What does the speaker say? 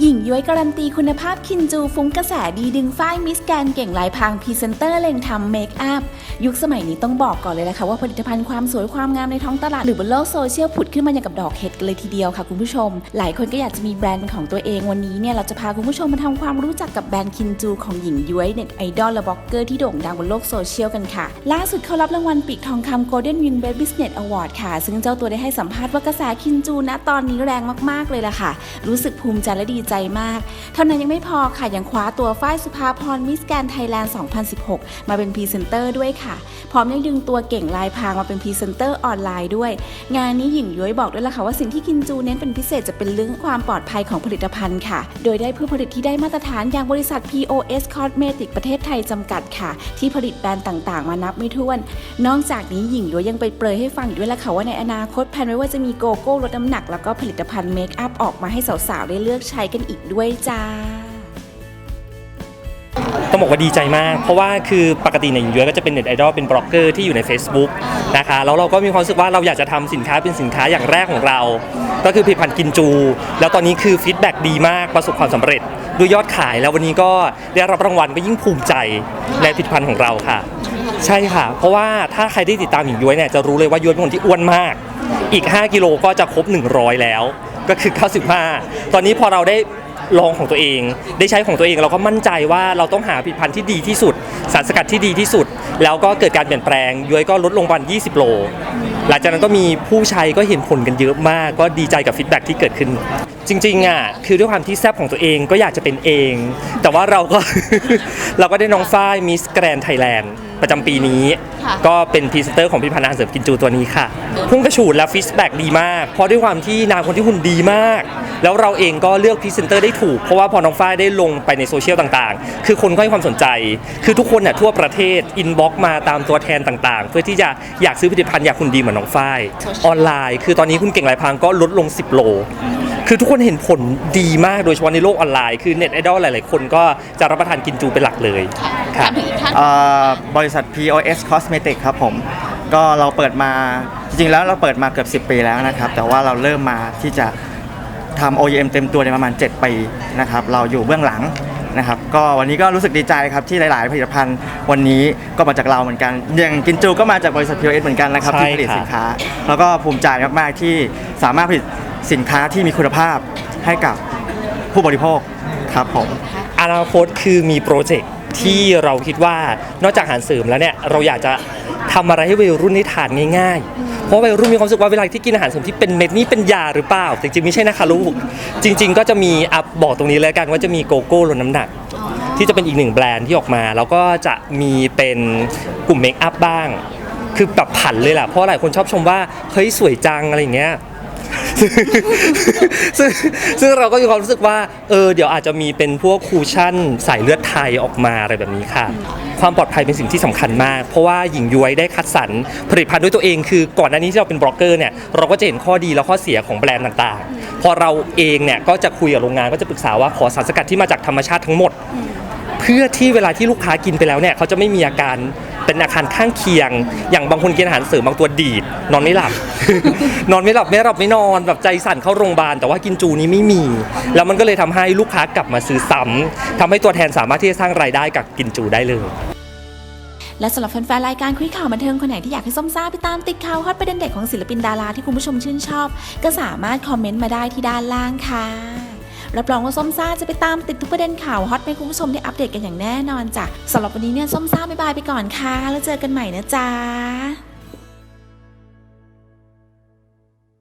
หญิงย้วยการันตีคุณภาพคินจูฟุ้งกระแสดีดึงฝ้ายมิสแกนเก่งลายพรางพรีเซนเตอร์เล็งทำเมคอัพยุคสมัยนี้ต้องบอกก่อนเลยนะคะว่าผลิตภัณฑ์ความสวยความงามในท้องตลาด หรือบนโลกโซเชียลผุดขึ้นมาอย่างกับดอกเห็ดกันเลยทีเดียวค่ะคุณผู้ชม หลายคนก็อยากจะมีแบรนด์เป็นของตัวเองวันนี้เนี่ยเราจะพาคุณผู้ชมมาทำความรู้จักกับแบรนด์คินจูของหญิงย้วยเน็ตไอดอลและบล็อกเกอร์ที่โด่งดังบนโลกโซเชียลกันค่ะ ล่าสุดเขารับรางวัลปีกทองคำ Golden Wing Best Business Award ค่ะ ซึ่งเจ้าตัวได้ให้สัมภาษณ์ว่ากระแสคินจูณตอนนี้แรงมากๆเลยล่ะค่ะ รู้สึกภูมิใจและดีใจมาก เท่านั้นยังไม่พอค่ะ ยังคว้าตัวฝ้ายสุภาพรมิสแกนไทยแลนด์ 2016 มาเป็นพรีเซนเตอร์ด้วยค่ะ พร้อมยังดึงตัวเก่งลายพรางมาเป็นพรีเซนเตอร์ออนไลน์ด้วย งานนี้หญิงย้อยบอกด้วยล่ะค่ะว่าสิ่งที่กินจูเน้นเป็นพิเศษจะเป็นเรื่องความปลอดภัยของผลิตภัณฑ์ค่ะ โดยได้ผู้ผลิตที่ได้มาตรฐานอย่างบริษัท POS Cosmetic ประเทศไทยจำกัดค่ะ ที่ผลิตแบรนด์ต่างๆ มานับไม่ถ้วน นอกจากนี้หญิงย้อยยังไปเปรยให้ฟังอีกด้วยล่ะค่ะว่าในอนาคตแผนไว้ว่าจะมีโกโก้ลดน้ำหนักแล้วก็ผลิตภัณฑ์เมคอัพออกมาให้สาวๆได้เลือกใช้กันอีกด้วยจ้าต้องบอกว่าดีใจมาก เพราะว่าคือปกติเนี่ยหญิงย้วยก็จะเป็นเน็ตไอดอลเป็นบล็อกเกอร์ที่อยู่ใน Facebook นะคะแล้วเราก็มีความรู้สึกว่าเราอยากจะทำสินค้าเป็นสินค้าอย่างแรกของเรา ก็คือผลิตภัณฑ์กินจู แล้วตอนนี้คือฟีดแบ็กดีมากประสบความสำเร็จด้วยยอดขายแล้ววันนี้ก็ได้รับรางวัลก็ยิ่งภูมิใจในผลิตภัณฑ์ของเราค่ะ ใช่ค่ะ เพราะว่าถ้าใครได้ติดตามหญิงย้วยเนี่ยจะรู้เลยว่าย้วยเป็นคนที่อ้วนมาก อีก 5 กิโลก็จะครบ 100 แล้ว ก็คือ 95 ตอนนี้พอเราได้ลองของตัวเอง ได้ใช้ของตัวเองเราก็มั่นใจว่าเราต้องหาผลิตภัณฑ์ที่ดีที่สุด สารสกัดที่ดีที่สุด แล้วก็เกิดการเปลี่ยนแปลงย้อยก็ลดลงวัน 20 โล หลังจากนั้นก็มีผู้ใช้ก็เห็นผลกันเยอะมาก ก็ดีใจกับฟีดแบ็กที่เกิดขึ้น จริงๆอะคือด้วยความที่แซบของตัวเองก็อยากจะเป็นเอง แต่ว่าเราก็ เราก็ได้น้องฝ้ายมิสแกรนไทยแลนด์ประจำปีนี้ ค่ะก็เป็นพรีเซนเตอร์ของผลิตภัณฑ์อาหารเสริมกินจูตัวนี้ค่ะพุ่งกระฉูดและฟีดแบ็กดีมาก เพราะด้วยความที่นางคนที่หุ่นดีมาก แล้วเราเองก็เลือกพรีเซนเตอร์ได้ถูก เพราะว่าพอน้องฝ้ายได้ลงไปในโซเชียลต่างๆ คือคนก็ให้ความสนใจ คือทุกคนน่ะทั่วประเทศอินบ็อกมาตามตัวแทนต่างๆ เพื่อที่จะอยากซื้อผลิตภัณฑ์อยากหุ่นดีเหมือนน้องฝ้ายออนไลน์ คือตอนนี้คุณเก่งหลายพรางก็ลดลง 10 โล คือทุกคนเห็นผลดีมากโดยเฉพาะในโลกออนไลน์คือเน็ตไอดอลหลาย ๆ คนก็จะรับประทานกินจูเป็นหลักเลยถามถึงอีกท่านเอ่อบริษัท POS Cosmetic ครับผม ก็เราเปิดมาจริงๆแล้วเราเปิดมาเกือบ 10 ปีแล้วนะครับ แต่ว่าเราเริ่มมาที่จะทำ OEM เต็มตัวในประมาณ 7 ปีนะครับ เราอยู่เบื้องหลังนะครับ ก็วันนี้ก็รู้สึกดีใจครับที่หลาย ๆ ผลิตภัณฑ์วันนี้ก็มาจากเราเหมือนกัน อย่างกินจูก็มาจากบริษัท POS เหมือนกันนะครับใช่ที่ผลิตค่ะ สินค้า แล้วก็ภูมิใจมาก ๆ ที่สามารถผลิต สินค้าที่มีคุณภาพให้กับผู้บริโภคครับผม อนาคตคือมีโปรเจกต์ที่เราคิดว่านอกจากอาหารเสริมแล้วเนี่ยเราอยากจะทำอะไรให้วัยรุ่นได้ทานง่ายๆ เพราะวัยรุ่นมีความรู้สึกว่าเวลาที่กินอาหารเสริมที่เป็นเม็ดนี่เป็นยาหรือเปล่าจริงๆไม่ใช่นะคะลูก จริง ๆ ก็จะมีอัพบอกตรงนี้เลยกันว่าจะมีโกโก้ลดน้ำหนัก ที่จะเป็นอีกหนึ่งแบรนด์ที่ออกมา แล้วก็จะมีเป็นกลุ่มเมคอัพบ้าง คือแบบผันเลยแหละเพราะหลายคนชอบชมว่าเฮ้ยสวยจังอะไรอย่างเงี้ย ซึ่งซึ่งเราก็มีความรู้สึกว่าเออเดี๋ยวอาจจะมีเป็นพวกคูชั่นสายเลือดไทยออกมาอะไรแบบนี้ค่ะ ความปลอดภัยเป็นสิ่งที่สำคัญมาก เพราะว่าหญิงย้วยได้คัดสรรผลิตภัณฑ์ด้วยตัวเองคือก่อนหน้านี้ที่เราเป็นบล็อกเกอร์เนี่ยเราก็จะเห็นข้อดีและข้อเสียของแบรนด์ต่างๆ พอเราเองเนี่ยก็จะคุยกับโรงงานก็จะปรึกษาว่าขอสารสกัดที่มาจากธรรมชาติทั้งหมด เพื่อที่เวลาที่ลูกค้ากินไปแล้วเนี่ยเขาจะไม่มีอาการ เป็นอาการข้างเคียง อย่างบางคนกินอาหารเสริมบางตัวดีด นอนไม่หลับ นอนไม่หลับไม่หลับไม่นอนแบบใจสั่นเข้าโรงพยาบาลแต่ว่ากินจูนี้ไม่มี แล้วมันก็เลยทำให้ลูกค้ากลับมาซื้อซ้ำทำให้ตัวแทนสามารถที่จะสร้างรายได้กับกินจูได้เลย และสำหรับแฟนๆรายการคุยข่าวบันเทิงคนไหนที่อยากให้ส้มซ่าไปตามติดข่าวฮอตประเด็นเด็ดของศิลปินดาราที่คุณผู้ชมชื่นชอบ ก็สามารถคอมเมนต์มาได้ที่ด้านล่างค่ะ รับรองว่าส้มซ่าจะไปตามติดทุกประเด็นข่าวฮอตให้คุณผู้ชมได้อัปเดตกันอย่างแน่นอนจ้ะสำหรับวันนี้เนี่ยส้มซ่าบ๊ายบายไปก่อนค่ะ แล้วเจอกันใหม่นะจ๊ะ